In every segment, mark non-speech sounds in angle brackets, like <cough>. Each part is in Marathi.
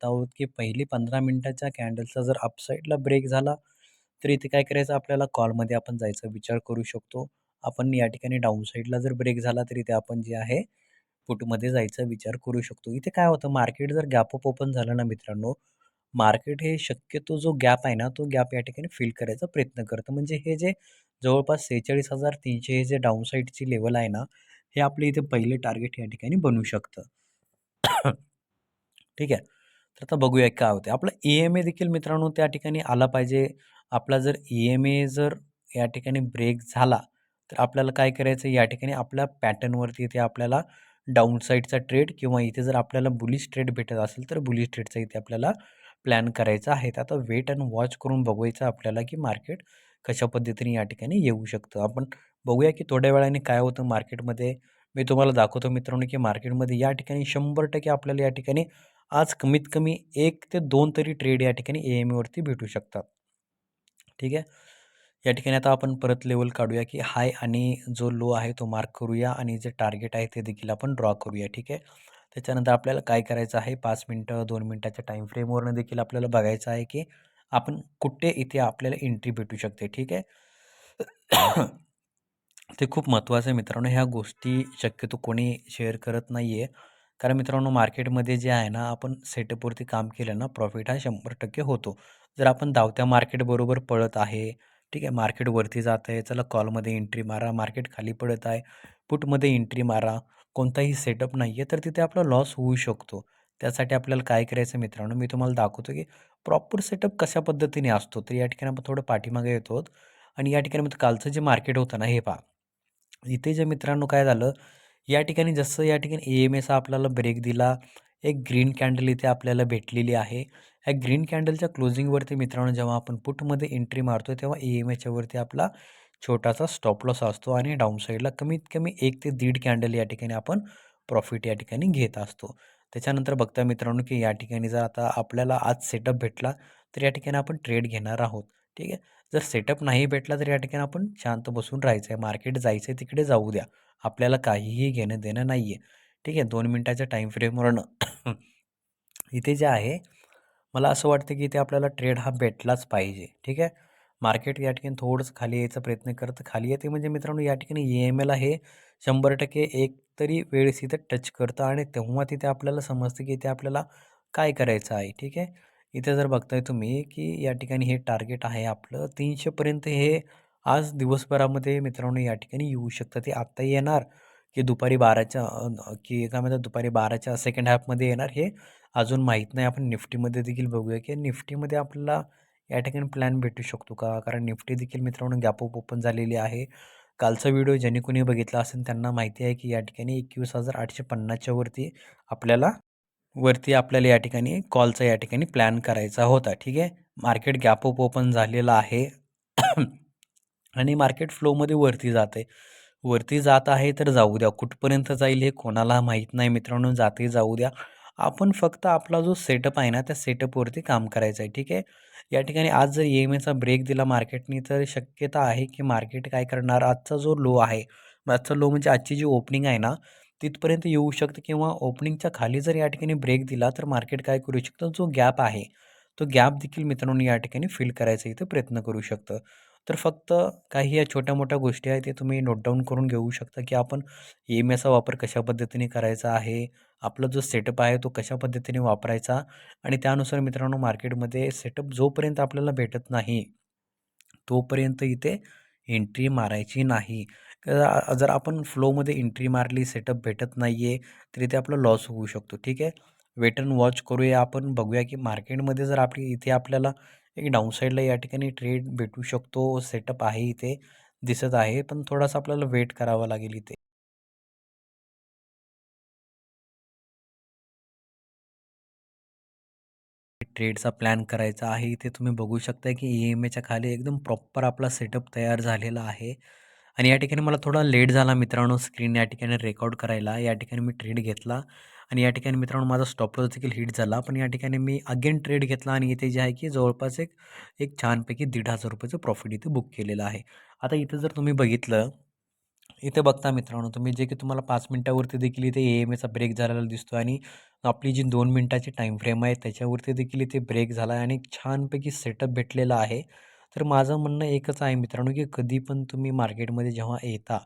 शकता आहोत की पहिली पंधरा मिनटाच्या कॅन्डलचा जर अपसाईडला ब्रेक झाला तर इथे काय करायचं? आपल्याला कॉलमध्ये आपण जायचा विचार करू शकतो. आपण या ठिकाणी डाऊन साईडला जर ब्रेक झाला तर इथे आपण जे आहे पुटमध्ये जायचा विचार करू शकतो. इथे काय होतं? मार्केट जर गॅप अप ओपन झालं ना मित्रांनो मार्केट हे शक्यतो जो गॅप आहे ना तो गॅप या ठिकाणी फिल करायचा प्रयत्न करतं. म्हणजे हे जे जवळपास सेहेचाळीस हजार तीनशे हे जे डाऊन साईडची लेवल आहे ना हे आपले इथे पहिले टार्गेट या ठिकाणी बनू शकतं. <coughs> ठीक आहे? तर आता बघूया काय होते आपलं ई एम ए देखील मित्रांनो त्या ठिकाणी आला पाहिजे. आपला जर ई एम ए जर या ठिकाणी ब्रेक झाला तर आपल्याला काय करायचं? या ठिकाणी आपल्या पॅटर्नवरती इथे आपल्याला डाऊन साईडचा ट्रेड किंवा इथे जर आपल्याला बुलिश ट्रेड भेटत असेल तर बुलिश ट्रेडचा इथे आपल्याला प्लॅन करायचा आहे. आता वेट अँड वॉच करून बघवायचं आपल्याला की मार्केट कशा पद्धतीने या ठिकाणी येऊ शकतं. आपण बघूया की थोड्या वेळाने काय होतं मार्केटमध्ये मी तुम्हाला दाखवतो मित्रांनो की मार्केटमध्ये या ठिकाणी शंभर टक्के आपल्याला या ठिकाणी आज कमीत कमी एक ते दोन तरी ट्रेड या ठिकाणी ए एम एवरती भेटू शकतात. ठीक आहे? या ठिकाणी आता आपण परत लेवल काढूया की हाय आणि जो लो आहे तो मार्क करूया आणि जे टार्गेट आहे ते देखील आपण ड्रॉ करूया. ठीक आहे? त्याच्यानंतर आपल्याला काय करायचं आहे? पाच मिनटं दोन मिनटाच्या टाईम फ्रेमवरनं देखील आपल्याला बघायचं आहे की आपण कुठे इथे आपल्याला एंट्री भेटू शकते. ठीक आहे? ते खूप महत्त्वाचं आहे मित्रांनो. ह्या गोष्टी शक्यतो कोणी शेअर करत नाही आहे कारण मित्रांनो मार्केटमध्ये जे आहे ना आपण सेटअपवरती काम केलं ना प्रॉफिट हा शंभर टक्के होतो. जर आपण धावत्या मार्केटबरोबर पळत आहे ठीक आहे मार्केट वरती जात आहे चला कॉलमध्ये एंट्री मारा मार्केट खाली पडत आहे पुटमध्ये एंट्री मारा कोणताही सेटअप नाही आहे तर तिथे आपला लॉस होऊ शकतो. त्यासाठी आपल्याला काय करायचं मित्रांनो मी तुम्हाला दाखवतो की प्रॉपर सेटअप कशा पद्धतीने असतो तर या ठिकाणी आपण थोडं पाठीमागे येतो. आणि या ठिकाणी मग कालचं जे मार्केट होतं ना हे पहा. इथे जे मित्रांनो काय झालं या ठिकाणी जसं या ठिकाणी ए एम एचा आपल्याला ब्रेक दिला. एक ग्रीन कॅन्डल इथे आपल्याला भेटलेली आहे. या ग्रीन कॅन्डलच्या क्लोजिंगवरती मित्रांनो जेव्हा आपण पुटमध्ये एंट्री मारतो तेव्हा ए एम एच्यावरती आपला छोटासा स्टॉप लॉस असतो आणि डाऊन साईडला कमीत कमी एक ते दीड कॅन्डल या ठिकाणी आपण प्रॉफिट या ठिकाणी घेत असतो. त्याच्यानंतर बघता मित्रांनो की या ठिकाणी जर आता आपल्याला आज सेटअप भेटला तर या ठिकाणी आपण ट्रेड घेणार आहोत. ठीक आहे. जर सेटअप नाही भेटला तर या ठिकाणी आपण शांत बसून राहायचं आहे मार्केट जायचं आहे तिकडे जाऊ द्या. आपल्याला काहीही घेणं देणं नाही आहे ठीक आहे दोन मिनटाच्या टाईम फ्रेमवरनं <coughs> इथे जे आहे मला असं वाटतं की इथे आपल्याला ट्रेड हा भेटलाच पाहिजे. ठीक आहे? मार्केट या ठिकाणी थोडंसं खाली यायचा प्रयत्न करतं खाली येते. म्हणजे मित्रांनो या ठिकाणी ई एम एल आहे. शंभर टक्के एक तरी वेळेस इथे टच करतं आणि तेव्हा तिथे आपल्याला समजतं की इथे आपल्याला काय करायचं आहे. ठीक आहे? इथे जर बघताय तुम्ही की या ठिकाणी हे टार्गेट आहे आपलं तीनशेपर्यंत हे आज दिवसभरामध्ये मित्रांनो या ठिकाणी येऊ शकतं. ते आत्ता येणार की दुपारी बाराच्या की काय म्हणतात दुपारी बाराच्या सेकंड हाफमध्ये येणार हे अजून माहीत नाही. आपण निफ्टीमध्ये देखील बघूया की निफ्टीमध्ये आपल्याला या ठिकाणी प्लॅन भेटू शकतो का? कारण निफ्टी देखील मित्रांनो गॅपअप ओपन झालेली आहे. कालचा व्हिडिओ ज्यांनी कोणी बघितला असेल त्यांना माहिती आहे की या ठिकाणी एकवीस हजार आठशे पन्नासच्या वरती आपल्याला वरती आपल्याला या ठिकाणी कॉलचा या ठिकाणी प्लॅन करायचा होता ठीक आहे? मार्केट गॅप अप ओपन झालेला आहे. आणि मार्केट फ्लोमध्ये वरती जात आहे. वरती जात आहे तर जाऊ द्या. कुठपर्यंत जाईल हे कोणाला माहीत नाही मित्रांनो. जाते जाऊ द्या. आपण फक्त आपला जो सेटअप आहे ना त्या सेटअपवरती काम करायचं आहे ठीक आहे? या ठिकाणी आज जर ई एम एचा ब्रेक दिला मार्केटने तर शक्यता आहे की मार्केट काय करणार? आजचा जो लो आहे आजचा लो म्हणजे आजची जी ओपनिंग आहे ना तिथपर्यंत येऊ शकतं किंवा ओपनिंगच्या खाली जर या ठिकाणी ब्रेक दिला तर मार्केट काय करू शकतं? जो गॅप आहे तो गॅप देखील मित्रांनो या ठिकाणी फिल करायचा इथे प्रयत्न करू शकतं. तर फक्त काही या छोट्या मोठ्या गोष्टी आहेत ते तुम्ही नोट डाऊन करून घेऊ शकता की आपण ई एम एचा वापर कशा पद्धतीने करायचा आहे आपला जो सेटअप आहे तो कशा पद्धतीने वापरायचा आणि त्यानुसार मित्रांनो मार्केटमध्ये सेटअप जोपर्यंत आपल्याला भेटत नाही तोपर्यंत इथे एंट्री मारायची नाही. जर आपण फ्लोमध्ये एंट्री मारली सेटअप भेटत नाही आहे तर इथे आपला लॉस होऊ शकतो. ठीक आहे? वेट अँड वॉच करूया आपण बघूया की मार्केटमध्ये जर आपली इथे आपल्याला एक डाऊनसाईडला या ठिकाणी ट्रेड भेटू शकतो सेटअप आहे इथे दिसत आहे पण थोडासा आपल्याला वेट करावा लागेल इथे. ट्रेडचा प्लॅन करायचा आहे. इथे तुम्ही बघू शकता की ई एम एच्या खाली एकदम प्रॉपर आपला सेटअप तयार झालेला आहे. आणि या ठिकाणी मला थोडा लेट झाला मित्रांनो स्क्रीन या ठिकाणी रेकॉर्ड करायला. या ठिकाणी मी ट्रेड घेतला आणि या ठिकाणी मित्रांनो माझा स्टॉप लॉस देखील हिट झाला. पण या ठिकाणी मी अगेन ट्रेड घेतला आणि इथे जे आहे की जवळपास एक एक छानपैकी दीड हजार रुपयाचं प्रॉफिट इथे बुक केलेलं आहे. आता इथं जर तुम्ही बघितलं इथे बघता मित्रांनो तुम्ही जे की तुम्हाला पाच मिनटावरती देखील इथे ए एम एचा ब्रेक झालेला दिसतो आणि आपली जी दोन मिनटाची टाईम फ्रेम आहे त्याच्यावरती देखील इथे ब्रेक झाला आहे आणि छानपैकी सेटअप भेटलेला आहे. तर माझं म्हणणं एकच आहे मित्रांनो की कधी पण तुम्ही मार्केटमध्ये जेव्हा येता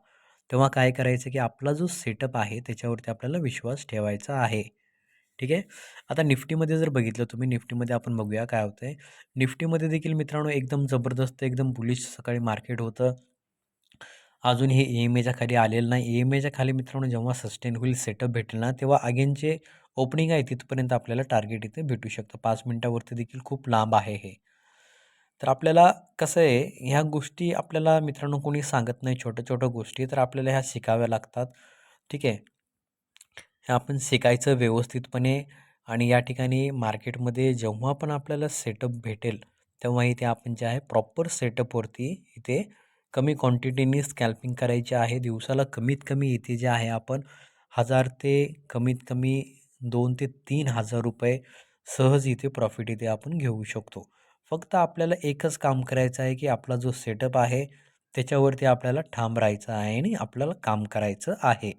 तेव्हा काय करायचं की आपला जो सेटअप आहे त्याच्यावरती आपल्याला विश्वास ठेवायचा आहे. ठीक आहे? आता निफ्टीमध्ये जर बघितलं तुम्ही निफ्टीमध्ये आपण बघूया काय होतं आहे निफ्टीमध्ये देखील मित्रांनो एकदम जबरदस्त एकदम बुलिश सकाळी मार्केट होतं. अजून हे ई एम एच्या खाली आलेलं नाही. ई एम एच्या खाली मित्रांनो जेव्हा सस्टेन होईल सेटअप भेटेल ना तेव्हा अगेनचे ओपनिंग आहे तिथपर्यंत आपल्याला टार्गेट इथे भेटू शकतं. पाच मिनटावरती देखील खूप लांब आहे हे. तर आपल्याला कसं आहे ह्या गोष्टी आपल्याला मित्रांनो कोणी सांगत नाही छोट्या छोट्या गोष्टी तर आपल्याला ह्या शिकाव्या लागतात. ठीक आहे? हे आपण शिकायचं व्यवस्थितपणे आणि या ठिकाणी मार्केटमध्ये जेव्हा पण आपल्याला सेटअप भेटेल तेव्हा इथे आपण जे आहे प्रॉपर सेटअपवरती इथे कमी क्वांटिटीनी स्कॅल्पिंग करायची आहे. दिवसाला कमीत कमी इथे जे आहे आपण हजार ते कमीत कमी दोन ते तीन हजार रुपये सहज इथे प्रॉफिट इथे आपण घेऊ शकतो. फक्त आपल्याला एकच काम करायचं आहे की आपला जो सेटअप आहे त्याच्यावरती आपल्याला ठाम राहायचं आहे आणि आपल्याला काम करायचं आहे.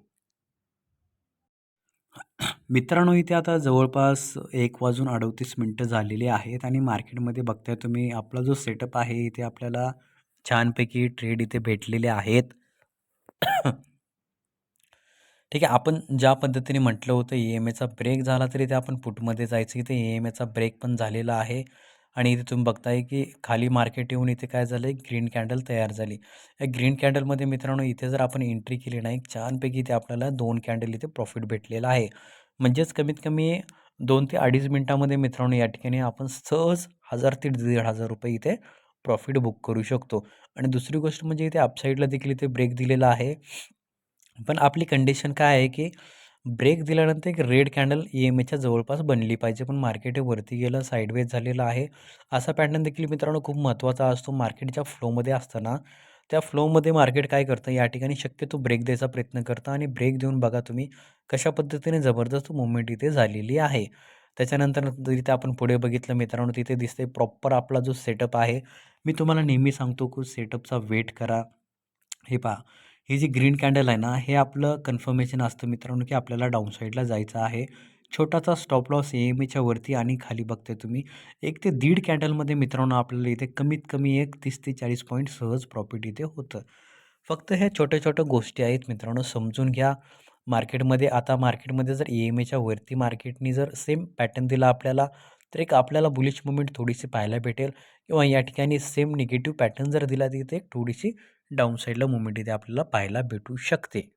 मित्रांनो इथे आता जवळपास एक वाजून अडतीस मिनटं झालेली आहेत आणि मार्केटमध्ये बघताय तुम्ही आपला जो सेटअप आहे इथे आपल्याला छानपैकी ट्रेड इथे भेटलेले आहेत. ठीक आहे आपण ज्या पद्धतीने म्हटलं होतं ई एम एचा ब्रेक झाला तरी ते आपण पुटमध्ये जायचं इथे ई एम एचा ब्रेक पण झालेला आहे. आणि इथे तुम्ही बघताय की खाली मार्केट येऊन इथे काय झालं आहे ग्रीन कॅन्डल तयार झाली. या ग्रीन कॅन्डलमध्ये मित्रांनो इथे जर आपण एंट्री केली नाही छानपैकी इथे आपल्याला दोन कॅन्डल इथे प्रॉफिट भेटलेला आहे. म्हणजेच कमीत कमी दोन ते अडीच मिनटामध्ये मित्रांनो या ठिकाणी आपण सहज हजार ते दीड हजार रुपये इथे प्रॉफिट बुक करू शकतो. आणि दुसरी गोष्ट म्हणजे इथे अपसाईडला देखील इथे ब्रेक दिलेला आहे. पण आपली कंडिशन काय आहे की ब्रेक दिल्यानंतर एक रेड कॅन्डल ई एम एच्या जवळपास बनली पाहिजे पण मार्केट हे वरती गेलं साईडवेज झालेलं आहे. असा पॅटर्न देखील मित्रांनो खूप महत्त्वाचा असतो. मार्केटच्या फ्लोमध्ये असताना त्या फ्लोमध्ये मार्केट काय करतं? या ठिकाणी शक्यतो ब्रेक द्यायचा प्रयत्न करतं आणि ब्रेक देऊन बघा तुम्ही कशा पद्धतीने जबरदस्त मुवमेंट इथे झालेली आहे. त्याच्यानंतर तिथे आपण पुढे बघितलं मित्रांनो तिथे दिसते प्रॉपर आपला जो सेटअप आहे. मी तुम्हाला नेहमी सांगतो की सेटअपचा वेट करा. हे पहा. ही जी ग्रीन कॅन्डल आहे ना हे आपलं कन्फर्मेशन असतं मित्रांनो की आपल्याला डाऊन साईडला जायचं आहे. छोटासा स्टॉप लॉस ए एम एच्या वरती आणि खाली बघते तुम्ही. एक ते दीड कॅन्डलमध्ये मित्रांनो आपल्याला इथे कमीत कमी एक तीस ते चाळीस पॉईंट सहज प्रॉफिट इथे होतं. फक्त ह्या छोट्या छोट्या गोष्टी आहेत मित्रांनो समजून घ्या. मार्केटमध्ये आता मार्केटमध्ये जर ई एम एच्या वरती मार्केटनी जर सेम पॅटर्न दिला आपल्याला तर एक आपल्याला बुलिश मुवमेंट थोडीशी पाहायला भेटेल. किंवा या ठिकाणी सेम निगेटिव्ह पॅटर्न जर दिला तिथे एक थोडीशी डाऊन साईडला मुवमेंट इथे आपल्याला पाहायला भेटू शकते.